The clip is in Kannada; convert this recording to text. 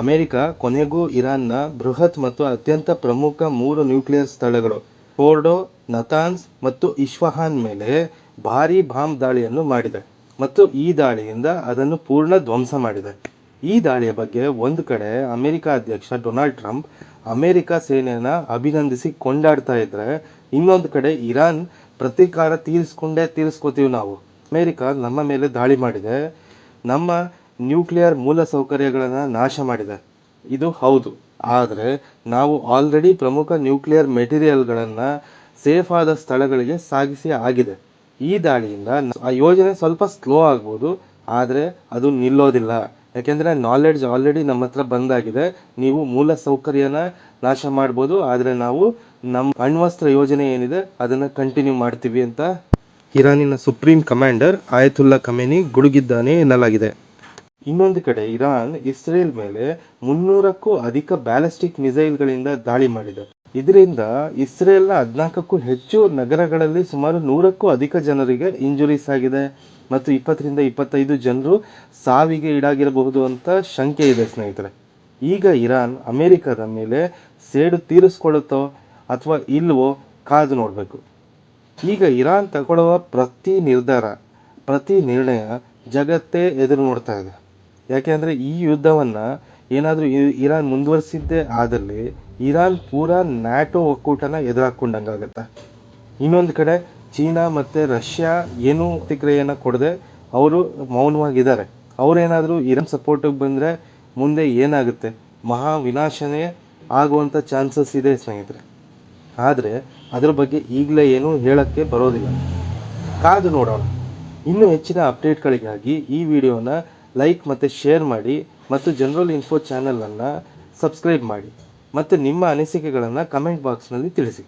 ಅಮೆರಿಕ, ಕೊನೆಗೂ ಇರಾನ್ನ, ಬೃಹತ್ ಮತ್ತು ಅತ್ಯಂತ ಪ್ರಮುಖ ಮೂರು ನ್ಯೂಕ್ಲಿಯರ್ ಸ್ಥಳಗಳು, ಫೋರ್ಡೋ ನತಾನ್ಸ್ ಮತ್ತು ಇಶ್ವಹಾನ್ ಮೇಲೆ ಭಾರೀ ಬಾಂಬ್ ದಾಳಿಯನ್ನು ಮಾಡಿದೆ ಮತ್ತು ಈ ದಾಳಿಯಿಂದ ಅದನ್ನು ಪೂರ್ಣ ಧ್ವಂಸ ಮಾಡಿದೆ. ಈ ದಾಳಿಯ ಬಗ್ಗೆ ಒಂದು ಕಡೆ ಅಮೆರಿಕ ಅಧ್ಯಕ್ಷ ಡೊನಾಲ್ಡ್ ಟ್ರಂಪ್ ಅಮೆರಿಕ ಸೇನೆಯನ್ನು ಅಭಿನಂದಿಸಿ ಕೊಂಡಾಡ್ತಾ ಇದ್ರೆ, ಇನ್ನೊಂದು ಕಡೆ ಇರಾನ್ ಪ್ರತೀಕಾರ ತೀರಿಸ್ಕೊಂಡೇ ತೀರಿಸ್ಕೋತೀವಿ ನಾವು. ಅಮೆರಿಕ ನಮ್ಮ ಮೇಲೆ ದಾಳಿ ಮಾಡಿದೆ. ನಮ್ಮ ನ್ಯೂಕ್ಲಿಯರ್ ಮೂಲಸೌಕರ್ಯಗಳನ್ನು ನಾಶ ಮಾಡಿದೆ. ಇದು ಹೌದು. ಆದರೆ ನಾವು ಆಲ್ರೆಡಿ ಪ್ರಮುಖ ನ್ಯೂಕ್ಲಿಯರ್ ಮೆಟೀರಿಯಲ್ಗಳನ್ನು ಸೇಫ್ ಆದ ಸ್ಥಳಗಳಿಗೆ ಸಾಗಿಸಿ ಆಗಿದೆ. ಈ ದಾಳಿಯಿಂದ ಆ ಯೋಜನೆ ಸ್ವಲ್ಪ ಸ್ಲೋ ಆಗ್ಬೋದು, ಆದರೆ ಅದು ನಿಲ್ಲೋದಿಲ್ಲ. ಯಾಕೆಂದರೆ ನಾಲೆಡ್ಜ್ ಆಲ್ರೆಡಿ ನಮ್ಮ ಹತ್ರ ಬಂದಾಗಿದೆ. ನೀವು ಮೂಲ ಸೌಕರ್ಯನ ನಾಶ ಮಾಡ್ಬೋದು, ಆದರೆ ನಾವು ನಮ್ಮ ಅಣ್ವಸ್ತ್ರ ಯೋಜನೆ ಏನಿದೆ ಅದನ್ನು ಕಂಟಿನ್ಯೂ ಮಾಡ್ತೀವಿ ಅಂತ ಇರಾನಿನ ಸುಪ್ರೀಂ ಕಮಾಂಡರ್ ಆಯತುಲ್ಲಾ ಕಮೇನಿ ಗುಡುಗಿದ್ದಾನೆ ಎನ್ನಲಾಗಿದೆ. ಇನ್ನೊಂದು ಕಡೆ ಇರಾನ್ ಇಸ್ರೇಲ್ ಮೇಲೆ ಮುನ್ನೂರಕ್ಕೂ ಅಧಿಕ ಬ್ಯಾಲಿಸ್ಟಿಕ್ ಮಿಸೈಲ್ಗಳಿಂದ ದಾಳಿ ಮಾಡಿದೆ. ಇದರಿಂದ ಇಸ್ರೇಲ್ನ ಹದಿನಾಲ್ಕಕ್ಕೂ ಹೆಚ್ಚು ನಗರಗಳಲ್ಲಿ ಸುಮಾರು ನೂರಕ್ಕೂ ಅಧಿಕ ಜನರಿಗೆ ಇಂಜುರೀಸ್ ಆಗಿದೆ ಮತ್ತು ಇಪ್ಪತ್ತರಿಂದ ಇಪ್ಪತ್ತೈದು ಜನರು ಸಾವಿಗೆ ಈಡಾಗಿರಬಹುದು ಅಂತ ಶಂಕೆ ಇದೆ ಸ್ನೇಹಿತರೆ. ಈಗ ಇರಾನ್ ಅಮೆರಿಕದ ಮೇಲೆ ಸೇಡು ತೀರಿಸ್ಕೊಳ್ಳುತ್ತೋ ಅಥವಾ ಇಲ್ವೋ ಕಾದು ನೋಡಬೇಕು. ಈಗ ಇರಾನ್ ತಗೊಳ್ಳುವ ಪ್ರತಿ ನಿರ್ಧಾರ, ಪ್ರತಿ ನಿರ್ಣಯ ಜಗತ್ತೇ ಎದುರು ನೋಡ್ತಾ ಇದೆ. ಯಾಕೆಂದರೆ ಈ ಯುದ್ಧವನ್ನು ಏನಾದರೂ ಇರಾನ್ ಮುಂದುವರಿಸಿದ್ದೇ ಆದಲ್ಲಿ ಇರಾನ್ ಪೂರಾ ನ್ಯಾಟೋ ಒಕ್ಕೂಟನ ಎದುರಾಕೊಂಡಂಗಾಗತ್ತೆ ಇನ್ನೊಂದು ಕಡೆ ಚೀನಾ ಮತ್ತು ರಷ್ಯಾ ಏನೂ ಪ್ರತಿಕ್ರಿಯೆಯನ್ನು ಕೊಡದೆ ಅವರು ಮೌನವಾಗಿದ್ದಾರೆ. ಅವರೇನಾದರೂ ಇರಾನ್ ಸಪೋರ್ಟಿಗೆ ಬಂದರೆ ಮುಂದೆ ಏನಾಗುತ್ತೆ? ಮಹಾ ವಿನಾಶನೇ ಆಗುವಂಥ ಚಾನ್ಸಸ್ ಇದೆ ಸ್ನೇಹಿತರೆ. ಆದರೆ ಅದ್ರ ಬಗ್ಗೆ ಈಗಲೇ ಏನೂ ಹೇಳೋಕ್ಕೆ ಬರೋದಿಲ್ಲ. ಕಾದು ನೋಡೋಣ. ಇನ್ನೂ ಹೆಚ್ಚಿನ ಅಪ್ಡೇಟ್ಗಳಿಗಾಗಿ ಈ ವಿಡಿಯೋನ ಲೈಕ್ ಮತ್ತು ಶೇರ್ ಮಾಡಿ ಮತ್ತು ಜನರಲ್ ಇನ್ಫೋ ಚಾನಲನ್ನು ಸಬ್ಸ್ಕ್ರೈಬ್ ಮಾಡಿ. ಮತ್ತು ನಿಮ್ಮ ಅನಿಸಿಕೆಗಳನ್ನು ಕಮೆಂಟ್ ಬಾಕ್ಸ್ನಲ್ಲಿ ತಿಳಿಸಿ.